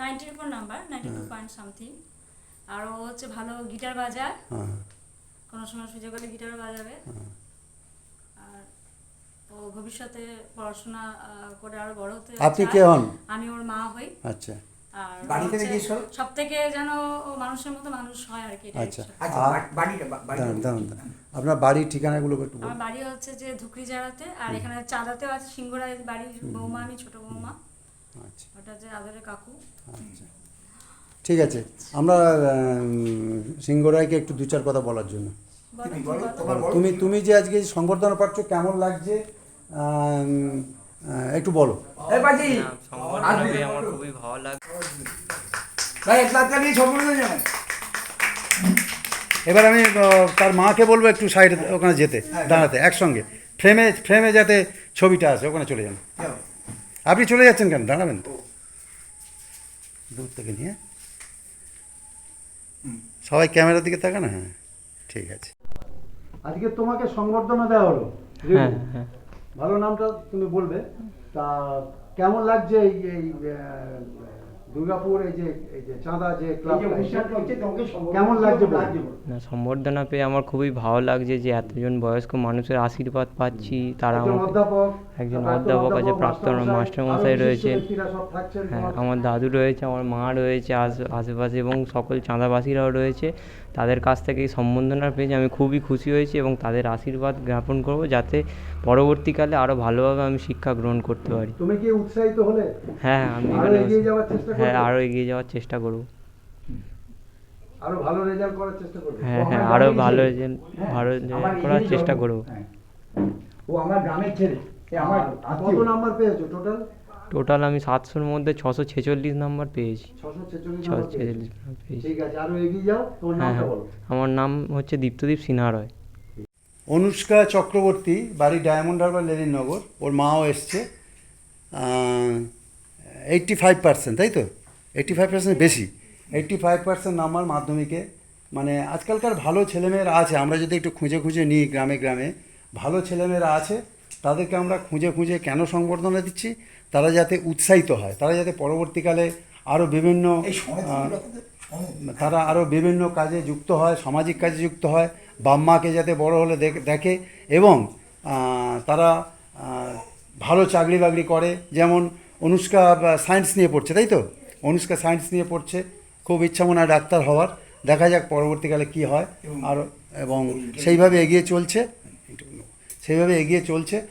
নাইনটির উপর number ninety two point something আর ও হচ্ছে ভালো গিটার বাজায়। হ্যাঁ। কোনো সময় সুযোগ হলে গিটার বাজাবে। আর ও ভবিষ্যতে পড়াশোনা করে আরও বড় হতে আপনি কে হন? আমি ওর মা হই। আচ্ছা। আর বাড়ি থেকে জিজ্ঞেস সব থেকে যেন ও মানুষের মতো মানুষ হয় আর কি আচ্ছা। আচ্ছা বাড়িটা। আপনার বাড়ির ঠিকানাগুলো একটু আমার বাড়ি হচ্ছে যে ধুকরি জায়গাতে আর এখানে চাঁদাতেও আছে সিংহরায় বাড়ির বৌমা আমি ছোট বৌমা। আচ্ছা। ওটা যে আদরের কাকু। ঠিক আছে আমরা সিংহরায়কে একটু দু চার কথা বলার জন্য। তুমি। তুমি তুমি যে আজকে সংবর্ধনা পাচ্ছ কেমন লাগছে? একটু বলো। আমার খুবই ভালো এবার আমি তার মাকে বলব একটু সাইড ওখানে যেতে দাঁড়াতে একসঙ্গে। ফ্রেমে ফ্রেমে যাতে ছবিটা আসে ওখানে চলে যান। আপনি চলে যাচ্ছেন কেন? দাঁড়াবেন তো। দূর থেকে নিয়ে সবাই ক্যামেরার দিকে থাকে না হ্যাঁ ঠিক আছে। আজকে তোমাকে সংবর্ধনা দেওয়া হলো। হ্যাঁ হ্যাঁ। ভালো নামটা তুমি বলবে। তা কেমন লাগছে এই এই আহ, দুর্গাপুর এই যে এই যে চাঁদা যে ক্লাবটা কেমন লাগছে না সম্বর্ধনা পেয়ে আমার খুবই ভালো লাগছে যে এতজন বয়স্ক মানুষের আশীর্বাদ পাচ্ছি তারা একজন অধ্যাপক একজন প্রাক্তন অধ্যাপক আছে, প্রাক্তন মাস্টারমশাই, মাস্টারমশাই রয়েছে। হ্যাঁ আমার দাদু রয়েছে আমার মা রয়েছে আশ- আশেপাশে এবং সকল চাঁদাবাসীরাও রয়েছে। তাদের কাছ থেকে এই সম্বর্ধনা পেয়েছি। আমি খুবই খুশি হয়েছি এবং তাদের আশীর্বাদ জ্ঞাপন করব যাতে পরবর্তীকালে আরও ভালোভাবে আমি শিক্ষা গ্রহণ করতে পারি। তুমি কি উৎসাহিত হলে? হ্যাঁ আমি আরও এখানে এগিয়ে যাওয়ার চেষ্টা হ্যাঁ আরও এগিয়ে যাওয়ার চেষ্টা করব। আরও ভালো রেজাল্ট করার চেষ্টা করবে? হ্যাঁ হ্যাঁ আরও ভালো। রেজাল্ট হ্যাঁ, ভালো রেজাল্ট করার চেষ্টা করব। হ্যাঁ। ও আমার গ্রামের ছেলে এ আমার আর কত নাম্বার পেয়েছ টোটাল টোটাল আমি সাতশোর মধ্যে ছশো ছেচল্লিশ নাম্বার পেয়েছি। ছশো ছেচল্লিশ হ্যাঁ হ্যাঁ। বলো। আমার নাম হচ্ছে দীপ্তদীপ সিনহা রয় অনুষ্কা চক্রবর্তী বাড়ি ডায়মন্ড হারবার লেনিননগর ওর মাও এসছে। এইটটি ফাইভ পার্সেন্ট তাই তো? এইটটি ফাইভ পার্সেন্ট বেশি। এইটটি ফাইভ পার্সেন্ট নাম্বার মাধ্যমিকে। মানে আজকালকার ভালো ছেলেমেয়েরা আছে। আমরা যদি একটু খুঁজে খুঁজে নিই গ্রামে গ্রামে ভালো ছেলেমেয়েরা আছে। তাদেরকে আমরা খুঁজে খুঁজে কেন সংবর্ধনা দিচ্ছি? তারা যাতে উৎসাহিত হয় তারা যাতে পরবর্তীকালে আরও বিভিন্ন। তারা আরও বিভিন্ন কাজে যুক্ত হয় সামাজিক কাজে যুক্ত হয় বাপ মাকে যাতে বড় হলে দেখ- দেখে এবং তারা ভালো চাকরি বাকরি করে। যেমন অনুষ্কা সায়েন্স নিয়ে পড়ছে তাই তো? অনুষ্কা সায়েন্স নিয়ে পড়ছে খুব ইচ্ছা মনে হয় ডাক্তার হওয়ার। দেখা যাক পরবর্তীকালে কি হয়। আর এবং সেইভাবে এগিয়ে চলছে সেইভাবে এগিয়ে চলছে।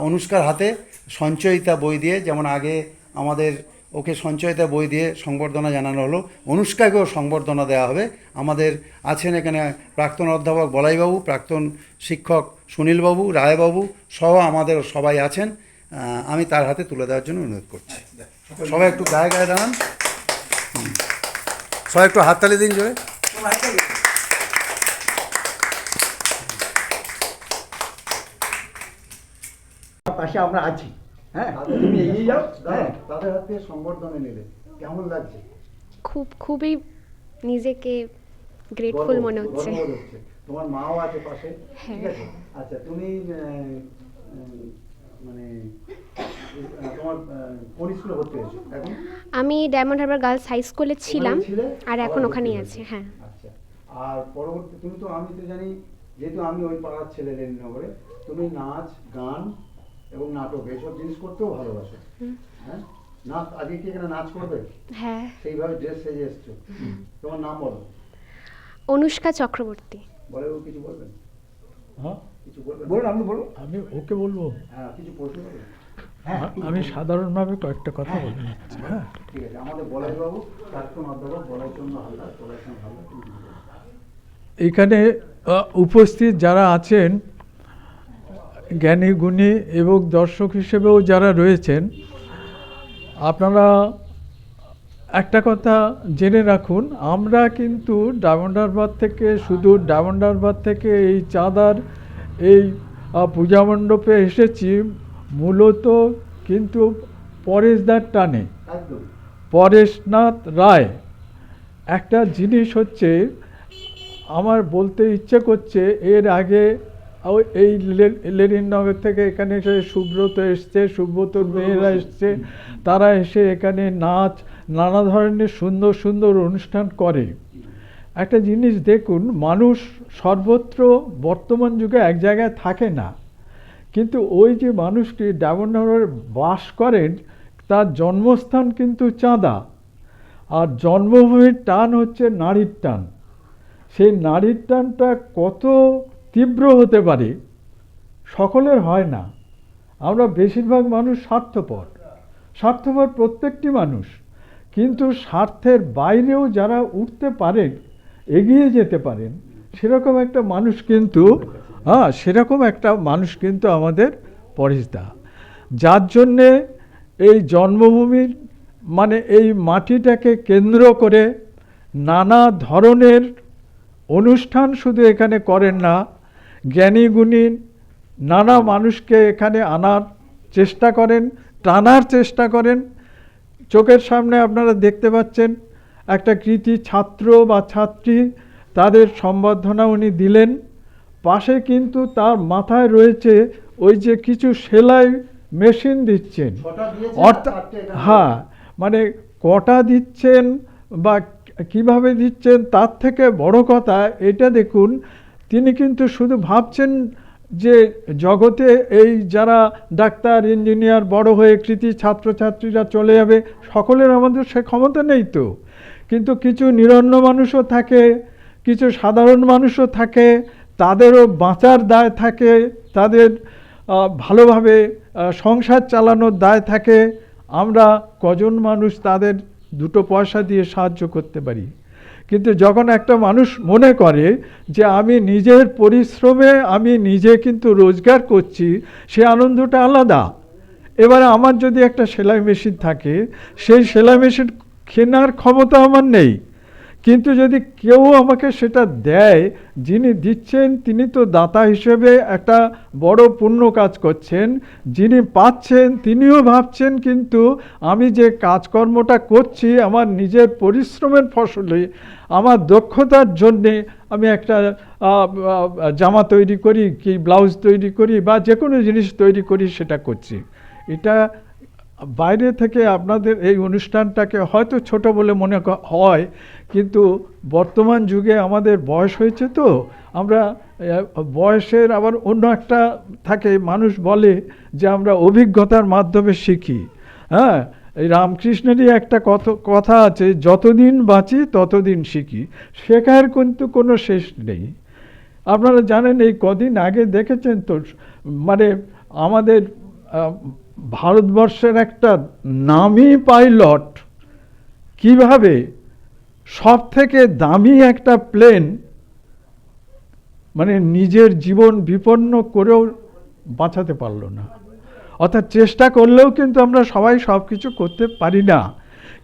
অনুষ্কার হাতে সঞ্চয়িতা বই দিয়ে, যেমন আগে আমাদের ওকে সঞ্চয়িতা বই দিয়ে সংবর্ধনা জানানো হলো, অনুষ্কাকেও সংবর্ধনা দেওয়া হবে। আমাদের আছেন এখানে প্রাক্তন অধ্যাপক বলাইবাবু, প্রাক্তন শিক্ষক সুনীলবাবু, রায়বাবু সহ আমাদের সবাই আছেন। আমি তার হাতে তুলে দেওয়ার জন্য অনুরোধ করছি। সবাই একটু গায়ে গায়ে দাঁড়ান। সবাই একটু হাততালি দিন জোরে তোমার হাতটা দিও। আমার পাশে আমরা আছি। হ্যাঁ? তুমি এগিয়ে যাও হ্যাঁ। তাদের হাত থেকে নিলে। কেমন লাগছে? খুব খুবই নিজেকে গ্রেটফুল মনে হচ্ছে। তোমার মাও আছে পাশে ঠিক হ্যাঁ। আছে? আচ্ছা তুমি মানে তোমার কোন স্কুলে ভর্তি হয়েছো এখন? আমি ডায়মন্ড হারবার গার্লস হাই স্কুলে ছিলাম আর এখন ওখানেই আছি হ্যাঁ। আচ্ছা আর পরবর্তী তুমি তো আমি তো জানি যেহেতু আমি ওই পাড়ার ছেলে লেনিনগরে তুমি নাচ গান এবং নাটক এইসব জিনিস করতেও ভালোবাসো। হ্যাঁ? নাচ আজকে কি এখানে নাচ করবে? হ্যাঁ। সেইভাবে ড্রেস সেজে এসছো। তোমার নাম বলো। অনুষ্কা চক্রবর্তী। বলে ও কিছু বলবেন? হ্যাঁ? কিছু বলবেন? বলুন আপনি বলুন। আমি ওকে বলব। হ্যাঁ কিছু প্রশ্ন করবেন? হ্যাঁ আমি সাধারণভাবে কয়েকটা কথা বলে। নিচ্ছি হ্যাঁ। ঠিক আছে। আমাদের বলাইবাবু প্রাক্তন অধ্যাপক বলাই চন্দ্র হালদার বলাই চন্দ্র হালদার এখানে উপস্থিত যারা আছেন জ্ঞানী গুণী এবং দর্শক হিসেবেও যারা রয়েছেন আপনারা একটা কথা জেনে রাখুন আমরা কিন্তু ডায়মন্ড হারবার থেকে শুধু ডায়মন্ড হারবার থেকে এই চাঁদার এই পূজা মণ্ডপে এসেছি মূলত কিন্তু পরেশদার টানে। পরেশনাথ রায়। একটা জিনিস হচ্ছে আমার বলতে ইচ্ছে করছে এর আগে ওই এই লে- লেনিননগর থেকে এখানে এসে সুব্রত এসছে সুব্রতর মেয়েরা এসছে তারা এসে এখানে নাচ নানা ধরনের সুন্দর সুন্দর অনুষ্ঠান করে। একটা জিনিস দেখুন মানুষ সর্বত্র বর্তমান যুগে এক জায়গায় থাকে না। কিন্তু ওই যে মানুষটি ডায়মন্ড বাস করেন তার জন্মস্থান কিন্তু চাঁদা। আর জন্মভূমির টান হচ্ছে নারীর টান। সেই নারীর টানটা কত তীব্র হতে পারে, সকলের হয় না। আমরা বেশিরভাগ মানুষ স্বার্থপর স্বার্থপর প্রত্যেকটি মানুষ। কিন্তু স্বার্থের বাইরেও যারা উঠতে পারেন এগিয়ে যেতে পারেন, সেরকম একটা মানুষ কিন্তু হ্যাঁ সেরকম একটা মানুষ কিন্তু আমাদের পরেশদা যার জন্যে এই জন্মভূমির মানে এই মাটিটাকে কেন্দ্র করে নানা ধরনের অনুষ্ঠান শুধু এখানে করেন না জ্ঞানী গুণী নানা মানুষকে এখানে আনার চেষ্টা করেন টানার চেষ্টা করেন। চোখের সামনে আপনারা দেখতে পাচ্ছেন একটা কৃতি ছাত্র বা ছাত্রী তাদের সম্বর্ধনা উনি দিলেন। পাশে কিন্তু তার মাথায় রয়েছে ওই যে কিছু সেলাই মেশিন দিচ্ছেন। অর্থাৎ হ্যাঁ মানে কটা দিচ্ছেন বা কীভাবে দিচ্ছেন তার থেকে বড় কথা এটা দেখুন তিনি কিন্তু শুধু ভাবছেন যে জগতে এই যারা ডাক্তার, ইঞ্জিনিয়ার, বড় হয়ে কৃতি ছাত্রছাত্রীরা চলে যাবে, সকলের আমাদের সে ক্ষমতা নেই তো। কিন্তু কিছু নিরন্ন মানুষও থাকে, কিছু সাধারণ মানুষও থাকে, তাদেরও বাঁচার দায় থাকে, তাদের ভালোভাবে সংসার চালানোর দায় থাকে। আমরা কজন মানুষ তাদের দুটো পয়সা দিয়ে সাহায্য করতে পারি? কিন্তু যখন একটা মানুষ মনে করে যে আমি নিজের পরিশ্রমে আমি নিজে কিন্তু রোজগার করছি, সে আনন্দটা আলাদা। এবারে আমার যদি একটা সেলাই মেশিন থাকে, সেই সেলাই মেশিন কেনার ক্ষমতা আমার নেই। কিন্তু যদি কেউ আমাকে সেটা দেয়, যিনি দিচ্ছেন তিনি তো দাতা হিসেবে একটা বড় পুণ্য কাজ করছেন, যিনি পাচ্ছেন তিনিও ভাবছেন কিন্তু আমি যে কাজকর্মটা করছি, আমার নিজের পরিশ্রমের ফসলে, আমার দক্ষতার জন্যে আমি একটা জামা তৈরি করি, কি ব্লাউজ তৈরি করি বা যে কোনো জিনিস তৈরি করি সেটা করছি। এটা বাইরে থেকে আপনাদের এই অনুষ্ঠানটাকে হয়তো ছোট বলে মনে হয়, কিন্তু বর্তমান যুগে আমাদের বয়স হয়েছে তো। আমরা বয়সের আবার অন্য একটা থাকে, মানুষ বলে যে আমরা অভিজ্ঞতার মাধ্যমে শিখি। হ্যাঁ এই রামকৃষ্ণেরই একটা কত কথা আছে, যতদিন বাঁচি, ততদিন শিখি। শেখার কিন্তু কোনো শেষ নেই। আপনারা জানেন এই কদিন আগে দেখেছেন তো মানে আমাদের ভারতবর্ষের একটা নামি পাইলট কীভাবে সব থেকে দামি একটা প্লেন মানে নিজের জীবন বিপন্ন করেও বাঁচাতে পারল না? অর্থাৎ চেষ্টা করলেও কিন্তু আমরা সবাই সব কিছু করতে পারি না।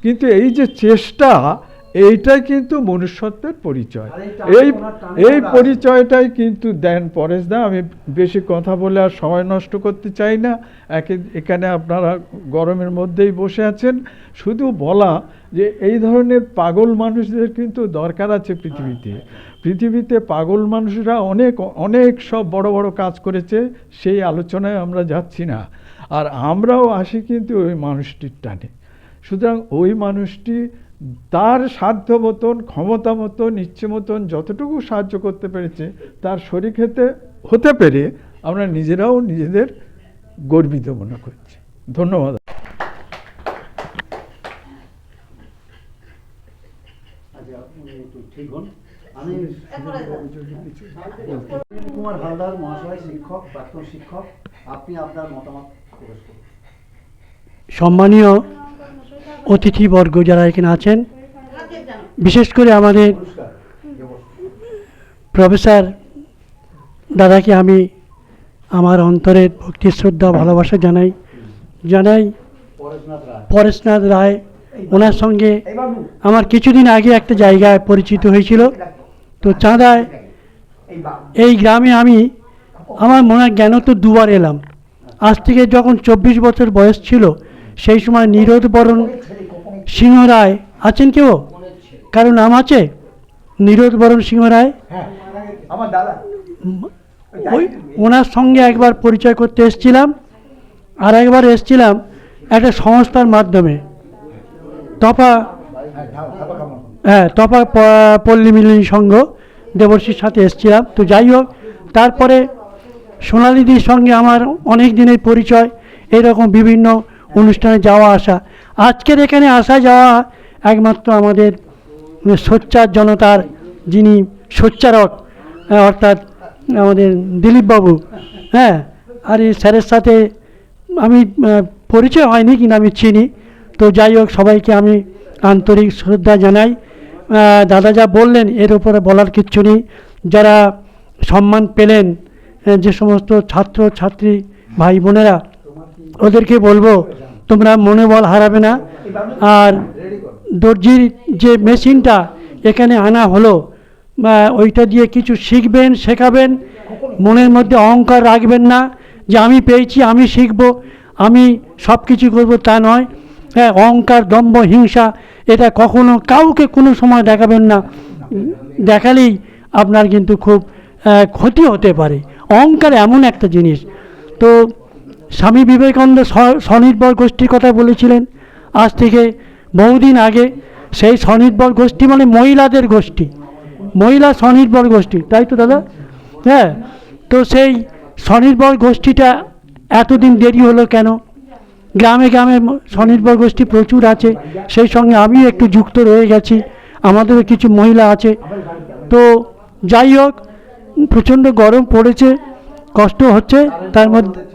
কিন্তু এই যে চেষ্টা এইটাই কিন্তু মনুষ্যত্বের পরিচয়। এই এই পরিচয়টাই কিন্তু দেন পরেশ দা আমি বেশি কথা বলে আর সময় নষ্ট করতে চাই না। একে এখানে আপনারা গরমের মধ্যেই বসে আছেন। শুধু বলা যে এই ধরনের পাগল মানুষদের কিন্তু দরকার আছে পৃথিবীতে। পৃথিবীতে পাগল মানুষরা অনেক অনেক সব বড় বড় কাজ করেছে সেই আলোচনায় আমরা যাচ্ছি না। আর আমরাও আসি কিন্তু ওই মানুষটির টানে। সুতরাং ওই মানুষটি তার সাধ্য মতন ক্ষমতা মতন ইচ্ছে মতন যতটুকু সাহায্য করতে পেরেছে তার শরীর খেতে হতে পেরে আমরা নিজেরাও নিজেদের গর্বিত মনে করছি। ধন্যবাদ। আচ্ছা কুমার হালদার মহাশয় শিক্ষক প্রাক্তন শিক্ষক আপনি আপনার মতামত প্রকাশ করুন। সম্মানীয় অতিথিবর্গ যারা এখানে আছেন, বিশেষ করে আমাদের প্রফেসর দাদাকে আমি আমার অন্তরের ভক্তি, শ্রদ্ধা, ভালোবাসা জানাই জানাই পরেশনাথ রায় ওনার সঙ্গে আমার কিছুদিন আগে একটা জায়গায় পরিচিত হয়েছিল। তো চাঁদায় এই গ্রামে আমি আমার মনে জ্ঞান তো দুবার এলাম। আজ থেকে যখন চব্বিশ বছর বয়স ছিল সেই সময় নিরোধ বরণ সিংহ রায় আছেন কেউ কারও নাম আছে? নিরোধ বরণ সিংহ রায়? ওই ওনার সঙ্গে একবার পরিচয় করতে এসেছিলাম আর একবার এসছিলাম একটা সংস্থার মাধ্যমে। তপা হ্যাঁ তপা পল্লী মিলনী সংঘ দেবর্ষীর সাথে এসেছিলাম। তো যাই হোক তারপরে সোনালিদির সঙ্গে আমার অনেক দিনের পরিচয় এরকম বিভিন্ন অনুষ্ঠানে যাওয়া, আসা। আজকের এখানে আসা যাওয়া একমাত্র আমাদের সোচ্চার জনতার যিনি সোচ্চারক অর্থাৎ আমাদের দিলীপবাবু। হ্যাঁ আর এই স্যারের সাথে আমি পরিচয় হয়নি কিন্তু আমি চিনি। তো যাই হোক, সবাইকে আমি আন্তরিক শ্রদ্ধা জানাই। দাদা যা বললেন, এর উপরে বলার কিচ্ছু নেই। যারা সম্মান পেলেন যে সমস্ত ছাত্র ছাত্রী ভাই বোনেরা ওদেরকে বলব, তোমরা মনোবল হারাবে না। আর দর্জির যে মেশিনটা, এখানে আনা হলো, বা ওইটা দিয়ে কিছু শিখবেন, শেখাবেন, মনের মধ্যে অহংকার রাখবেন না, যে আমি পেয়েছি, আমি শিখব, আমি সব কিছু করব তা নয়। হ্যাঁ অহংকার, দম্ভ, হিংসা, এটা কখনো কাউকে কোনো সময় দেখাবেন না। দেখালেই আপনার কিন্তু খুব ক্ষতি হতে পারে। অহংকার এমন একটা জিনিস। তো স্বামী বিবেকানন্দ স্ব- স্বনির্ভর গোষ্ঠীর কথা বলেছিলেন। আজ থেকে বহুদিন আগে সেই স্বনির্ভর গোষ্ঠী মানে মহিলাদের গোষ্ঠী। মহিলা স্বনির্ভর গোষ্ঠী, তাই তো দাদা? হ্যাঁ তো সেই স্বনির্ভর গোষ্ঠীটা এতদিন দেরি হলো কেন? গ্রামে গ্রামে স্বনির্ভর গোষ্ঠী প্রচুর আছে, সেই সঙ্গে আমিও একটু যুক্ত রয়ে গেছি, আমাদেরও কিছু মহিলা আছে। তো যাই হোক, প্রচণ্ড গরম পড়েছে, কষ্ট হচ্ছে, তার মধ্যে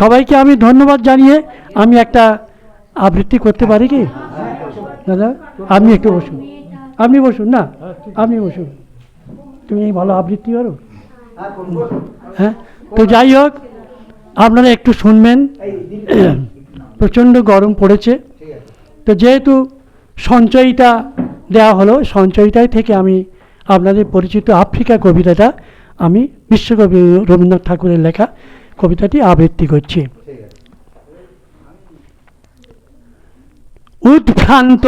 সবাইকে আমি ধন্যবাদ জানিয়ে আমি একটা আবৃত্তি করতে পারি কি? দাদা, আপনি একটু বসুন। আপনি বসুন, না, আপনি বসুন। তুমি ভালো আবৃত্তি করো। হ্যাঁ তো যাই হোক, আপনারা একটু শুনবেন। প্রচণ্ড গরম পড়েছে। তো যেহেতু সঞ্চয়টা দেওয়া হলো সঞ্চয়টাই থেকে আমি আপনাদের পরিচিত আফ্রিকা কবিতাটা আমি বিশ্বকবি রবীন্দ্রনাথ ঠাকুরের লেখা কবিতাটি আবৃত্তি করছি। উদ্ভ্রান্ত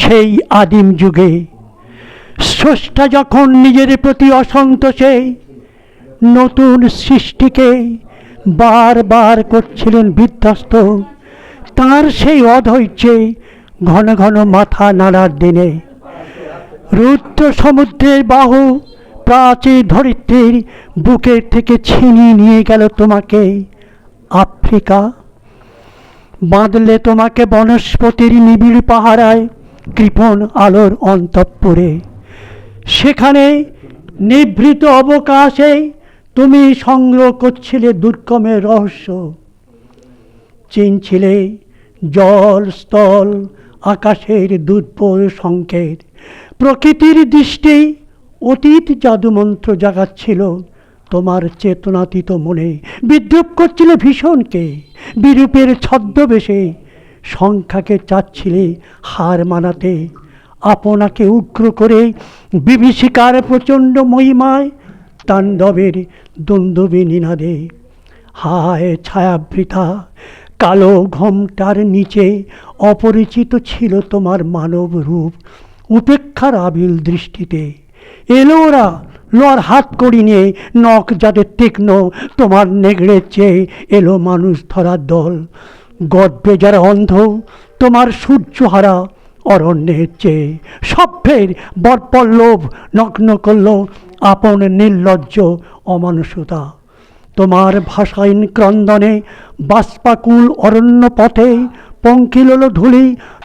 সেই আদিম যুগে, স্রষ্টা যখন নিজের প্রতি অসন্তোষে নতুন সৃষ্টিকে বারবার করছিলেন বিধ্বস্ত। তার সেই অধৈর্যে ঘন ঘন মাথা নাড়ার দিনে, রুদ্র সমুদ্রের বাহু প্রাচীর ধরিত্রীর বুকের থেকে ছিনিয়ে নিয়ে গেল তোমাকে। আফ্রিকা, বাঁধলে তোমাকে বনস্পতির নিবিড় পাহারায় কৃপণ আলোর অন্তঃপুরে। সেখানে নিভৃত অবকাশে তুমি সংগ্রহ করছিলে দুর্গমের রহস্য। চিনছিলে জল, স্থল, আকাশের দুর্বল সংকেত। প্রকৃতির দৃষ্টি অতীত জাদুমন্ত্র জাগাচ্ছিল, তোমার চেতনাতীত মনে বিদ্রুপ করছিলে ভীষণকে, বিরূপের ছদ্মবেশে সংখ্যাকে চাচ্ছিলে হার মানাতে, আপনাকে উগ্র করে বিভীষিকার প্রচণ্ড মহিমায় তাণ্ডবের দ্বন্দ্বী নিনাদে। হায় ছায়াবৃথা, কালো ঘোমটার নিচে অপরিচিত ছিল তোমার মানব রূপ, উপেক্ষার আবিল দৃষ্টিতে। এলো ওরা। লোয়ার হাত করি নিয়ে নখ যাদের তীক্ষ্ণ, তোমার নেগড়ে চেয়ে এলো মানুষ ধরার দল। গর্বে যারা অন্ধ, তোমার সূর্যহারা অরণ্যের চেয়ে। সভ্যের বরপল্লব নগ্ন করল আপন নির্লজ্জ অমানুষতা। তোমার ভাষাহীন ক্রন্দনে বাষ্পাকুল অরণ্য পথে পঙ্কিল ধুলি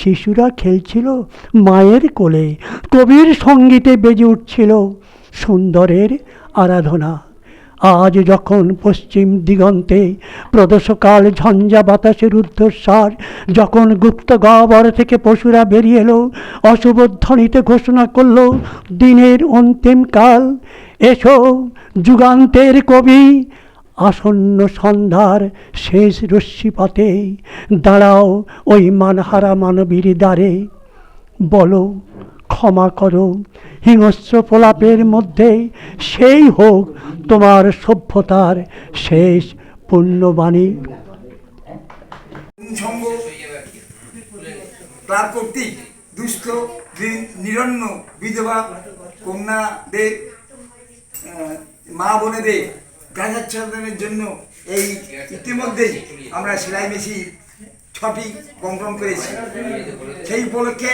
শিশুরা খেলছিল মায়ের কোলে, কবির সঙ্গীতে বেজে উঠছিল সুন্দরের আরাধনা। আজ যখন পশ্চিম দিগন্তে প্রদোষকাল, ঝঞ্ঝা বাতাসের ঊর্ধ্বশ্বাস যখন গুপ্ত গহ্বর থেকে পশুরা বেরিয়ে এলো, অশুভ ধ্বনিতে ঘোষণা করল, দিনের অন্তিম কাল, এসো যুগান্তের কবি আসন্ন সন্ধ্যার শেষ রশ্মিপাতে দাঁড়াও ওই মানহারা মানবীর দ্বারে। বলো, ক্ষমা করো, হিংস্র প্রলাপের মধ্যে সেই হোক তোমার সভ্যতার শেষ পুণ্যবাণী। নিরন্ন বিধবা কন্যাদের মা বোনেদের গাছাচ্ছাদনের জন্য এই ইতিমধ্যেই আমরা সেলাই মেশিন ছটি বন্টন করেছি। সেই উপলক্ষে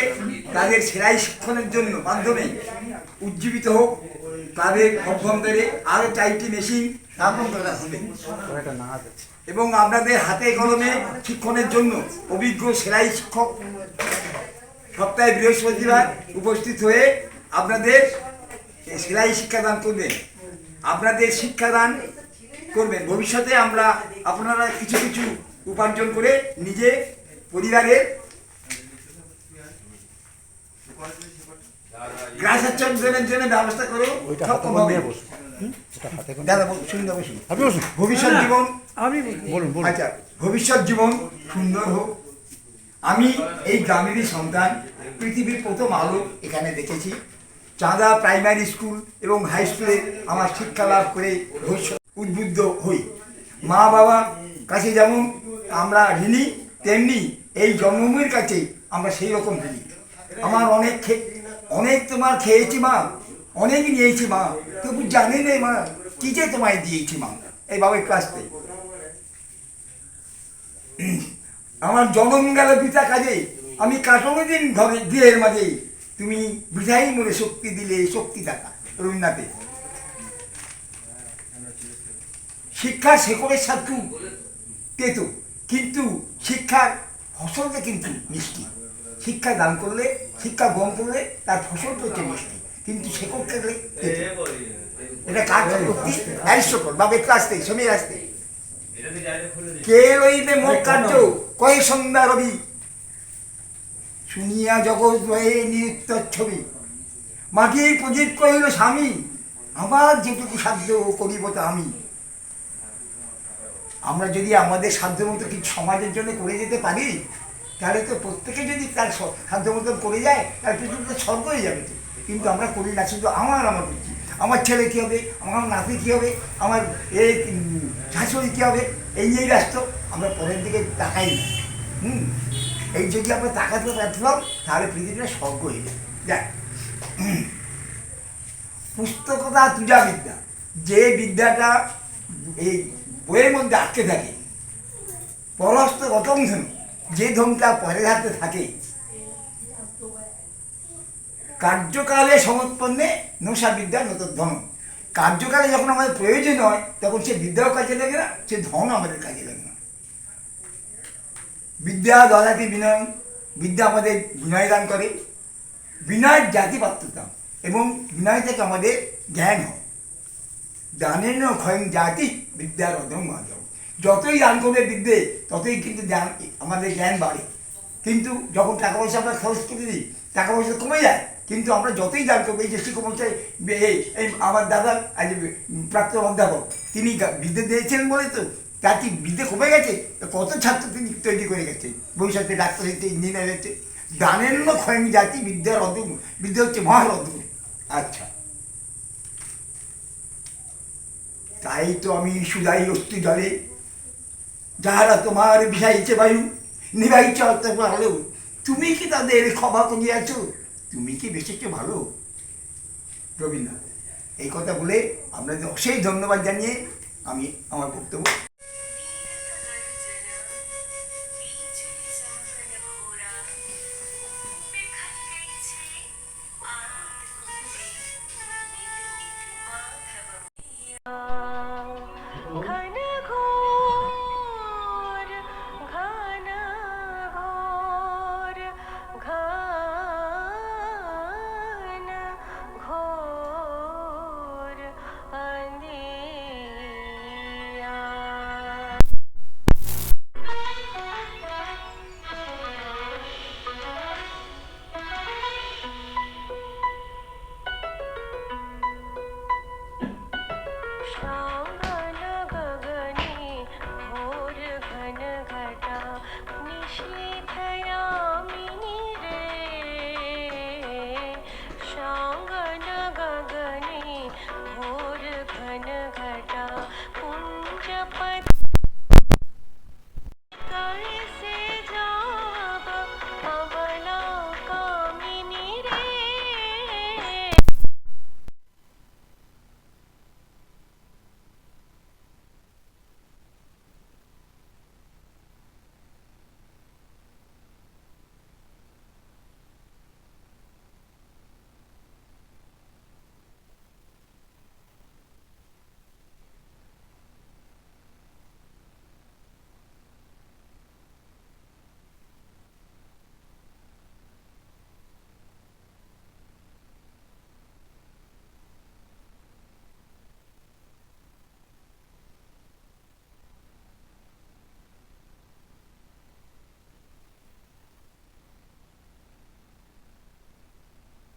তাদের সেলাই শিক্ষণের জন্য মাধ্যমে উজ্জীবিত হোক ক্লাবের অভ্যন্তরে আরও চারটি মেশিন স্থাপন করা হবে। এবং আপনাদের হাতে কলমে শিক্ষণের জন্য অভিজ্ঞ সেলাই শিক্ষক সপ্তাহে বৃহস্পতিবার উপস্থিত হয়ে আপনাদের সেলাই শিক্ষাদান করবেন। আপনাদের শিক্ষাদান করবেন। ভবিষ্যতে আমরা আপনারা কিছু কিছু উপার্জন করে নিজে পরিবারের গ্রাসাচ্ছন্দের জন্য ব্যবস্থা করে। সক্ষম হবে। দাদা বসুন। ভবিষ্যৎ জীবন বলুন বলুন। আচ্ছা ভবিষ্যৎ জীবন সুন্দর হোক। আমি এই গ্রামেরই সন্তান। পৃথিবীর প্রথম আলো এখানে দেখেছি। চাঁদা প্রাইমারি স্কুল এবং হাই স্কুলে আমার শিক্ষা লাভ করে ভবিষ্যৎ উদ্বুদ্ধ হই। মা বাবা কাছে যেমন আমরা ঋণী, তেমনি এই জন্মভূমির কাছে আমরা সেই রকম ঋণী। আমার অনেক অনেক তোমার খেয়েছি মা, অনেক নিয়েছি মা, তবু জানি নে মা, কি যে তোমায় দিয়েছি মা? এই বাবা একটু আসতে আমার জনম গেল পিতা কাজে আমি কাটনো দিন ঘরে গৃহের মাঝে তুমি বৃথাই মনে শক্তি দিলে শক্তি দাতা রবীন্দ্রনাথে। শিক্ষা শেকড়ের সাথু তেতো, কিন্তু শিক্ষার ফসলটা কিন্তু মিষ্টি। শিক্ষা দান করলে, শিক্ষা গ্রহণ করলে তার ফসলটা হচ্ছে মিষ্টি, কিন্তু শেকড় থাকলে এটা কাজ করতে অ্যারিস্টকল বা একটু আসতে, সমীর আসতে। কে লইবে মোর কার্য? কয়ে সন্ধ্যা রবি শুনিয়া জগৎ রয়ে নৃত্য ছবি। মাটির প্রদীপ কহিল, স্বামী, আমার যেটুকু সাধ্য করিব তা আমি। আমরা যদি আমাদের সাধ্য মতো কিছু সমাজের জন্য করে যেতে পারি, তাহলে তো প্রত্যেকে যদি তার সাধ্য মতো করে যায় তার পৃথিবীতে স্বর্গ হয়ে যাবে তো। কিন্তু আমরা করি না, শুধু আমার আমার বুঝি আমার ছেলে কী হবে? আমার নাতি কী হবে? আমার এই শাশুড়ি কী হবে? এই নিয়েই ব্যস্ত। আমরা পরের দিকে তাকাই না। হুম? এই যদি আমরা তাকাতে পারতাম, তাহলে পৃথিবীটা স্বর্গ হয়ে যাবে দেখ, পুস্তকতা তুজা বিদ্যা। যে বিদ্যাটা এই বইয়ের মধ্যে আটকে থাকে পরস্ত গতম ধনু, যে ধনটা পরের হাতে থাকে, কার্যকালে সমৎপন্নে নশা বিদ্যা নত ধন। কার্যকালে যখন আমাদের প্রয়োজন হয়, তখন সে বিদ্যাও কাজে লাগে না, সে ধন আমাদের কাজে লাগে না। বিদ্যা দলাতি বিনয়, বিদ্যা আমাদের বিনয় দান করে। বিনয় জাতি পাত্রতা এবং বিনয় থেকে আমাদের জ্ঞান হয়। দানের ক্ষয়ং জাতি বিদ্যার অধম মাধব। যতই দান করবে বিদ্যে, ততই কিন্তু জ্ঞান আমাদের জ্ঞান বাড়ে। কিন্তু যখন টাকা পয়সা আমরা খরচ করে দিই, টাকা পয়সা কমে যায়, কিন্তু আমরা যতই দান করব, এই যে শিক্ষকমশাই এই আমার দাদা আজ প্রাপ্ত অধ্যাপক, তিনি বিদ্যে দিয়েছেন বলে তো তার কি কমে গেছে কত ছাত্র তিনি তৈরি করে গেছে? ভবিষ্যতে ডাক্তার হচ্ছে ইঞ্জিনিয়ার হচ্ছে দানের ক্ষয়ং জাতি বিদ্যার অধম বিদ্যা হচ্ছে মহার অধম আচ্ছা। তাই তো আমি সুদাই অস্তি জলে, যাহারা তোমার বিষাইছে বায়ু, নিবাইছে অত্যন্ত ভালো, তুমি কি তাদের ক্ষমা করিয়াছ? তুমি কি বেঁচেছ ভালো? রবীন্দ্রনাথ, এই কথা বলে আপনাদের অশেষ ধন্যবাদ জানিয়ে আমি আমার বক্তব্য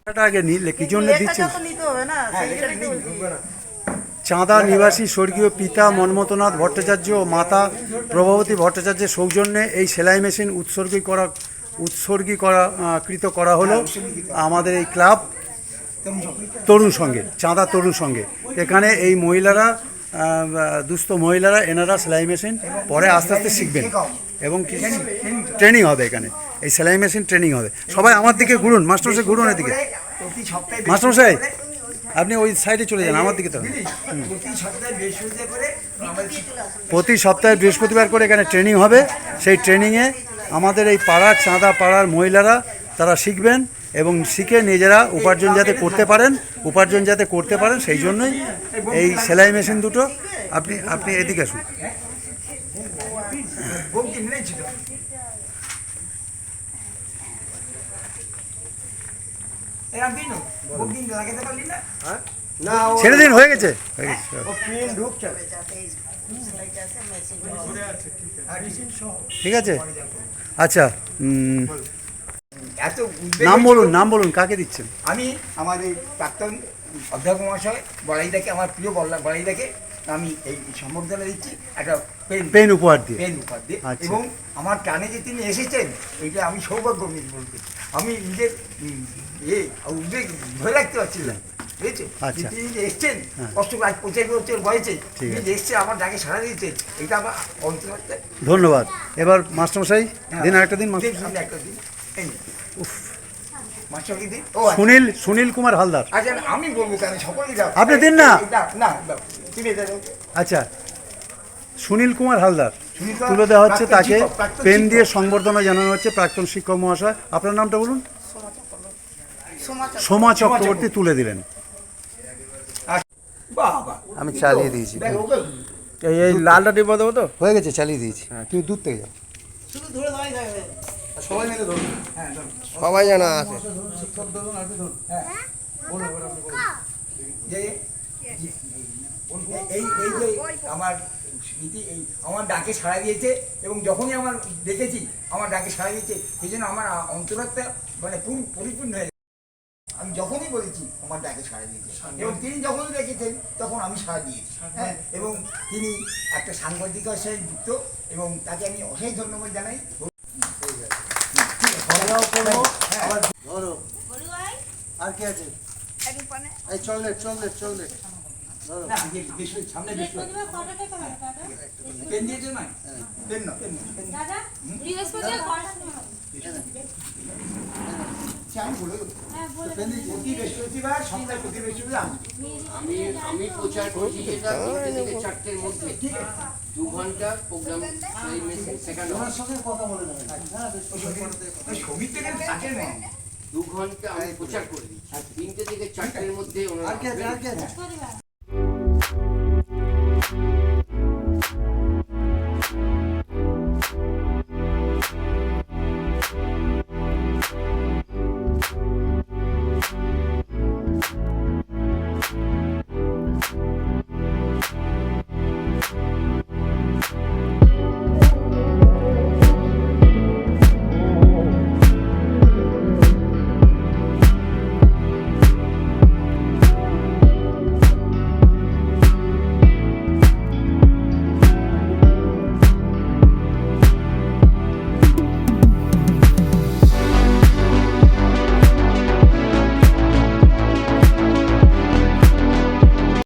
টাকাটা আগে নিলে কি জন্য না হ্যাঁ। চাঁদা নিবাসী স্বর্গীয় পিতা মন্মথনাথ ভট্টাচার্য ও মাতা প্রভাবতী ভট্টাচার্যের সৌজন্যে এই সেলাই মেশিন উৎসর্গী করা উৎসর্গী করা কৃত করা হলো আমাদের এই ক্লাব তরুণ সঙ্গে। চাঁদা তরুণ সঙ্গে। এখানে এই মহিলারা দুস্থ মহিলারা এনারা সেলাই মেশিন পরে আস্তে আস্তে শিখবেন। এবং ট্রেনিং হবে এখানে। এই সেলাই মেশিন ট্রেনিং হবে। সবাই আমার দিকে ঘুরুন মাস্টারমশাই ঘুরুন এদিকে। মাস্টারমশাই আপনি ওই সাইডে চলে যান আমার দিকে তো। প্রতি সপ্তাহে বৃহস্পতিবার করে প্রতি সপ্তাহে বৃহস্পতিবার করে এখানে ট্রেনিং হবে। সেই ট্রেনিংয়ে আমাদের এই পাড়ার চাঁদা পাড়ার মহিলারা তারা শিখবেন এবং শিখে নিজেরা উপার্জন যাতে করতে পারেন উপার্জন যাতে করতে পারেন সেই জন্যই এই সেলাই মেশিন দুটো। আপনি আপনি এদিকে আসুন বৌদি এনেছিল এরকম দিন বৌদি লাগাতে পারলি না ছেড়ে দিন হয়ে গেছে। হয়ে গেছে ঠিক আছে? আচ্ছা এত নাম বলুন নাম বলুন কাকে দিচ্ছেন? আমি আমাদের প্রাক্তন অধ্যাপক মহাশয় বড়াইদাকে আমার প্রিয় বড়াইদাকে আমি এই সম্বর্ধনা দিচ্ছি। একটা পেন পেন উপহার দিয়ে। পেন উপহার দিয়ে। আচ্ছা। এবং আমার টানে যে তিনি এসেছেন এইটা আমি সৌভাগ্য মিস বলতে আমি নিজের এ উদ্বেগ ধরে রাখতে পারছিলাম বুঝেছ? আচ্ছা। তিনি যে এসছেন হ্যাঁ। কষ্ট করে আজ পঁচাশি বছর বয়সে ঠিক তিনি আছে। যে এসছে আমার ডাকে সাড়া এটা আমার ধন্যবাদ। এবার মাস্টারমশাই দিন আরেকটা দিন একটা দিন আচ্ছা। সুনীল সুনীল কুমার হালদার। আচ্ছা আমি বলব কেন? সকলে আপনি দিন না। না তুমি আচ্ছা। সুনীল কুমার হালদার তুলে দেওয়া হচ্ছে তাকে। পেন দিয়ে সংবর্ধনা জানানো হচ্ছে প্রাক্তন শিক্ষক মহাশয়। আপনার নামটা বলুন? সোমা চক্রবর্তী। তুলে দিলেন। বাহ বাহ আমি চালিয়ে দিয়েছি। এই এই লালটা টিপা দেবো তো হয়ে গেছে চালিয়ে দিয়েছি। তুমি দূর থেকে যাও। সবাই হ্যাঁ সবাই জানা আছে। এই এই যে আমার স্মৃতি এই আমার ডাকে সাড়া দিয়েছে এবং যখনই আমার দেখেছি আমার ডাকে সাড়া দিয়েছে সেই জন্য আমার অন্তরাত্মা মানে পুরো পরিপূর্ণ হয়ে। আমি যখনই বলেছি আমার ডাকে সাড়া দিয়েছে। এবং তিনি যখন দেখেছেন তখন আমি সাড়া দিয়েছি। হ্যাঁ এবং তিনি একটা সাংবাদিকতার সাথে যুক্ত এবং তাকে আমি অশেষ ধন্যবাদ জানাই। আর কি আছে এই যে- যে- সামনে বৃহস্পতি। পেন দিয়েছ না পেন না পেন না, পেন না। সে আমি বলে বৃহস্পতিবার সপ্তাহে প্রতি বৃহস্পতিবার আমি আমি প্রচার করছি যেটা তিনটে থেকে চারটের মধ্যে ঠিক আছে। দু ঘণ্টা প্রোগ্রাম সেই মেশিন সঙ্গে কথা বলে নেবেন ওই থেকে থাকে না। দু ঘণ্টা আমি প্রচার করে দিচ্ছি। তিনটে থেকে চারটের মধ্যে ওনারা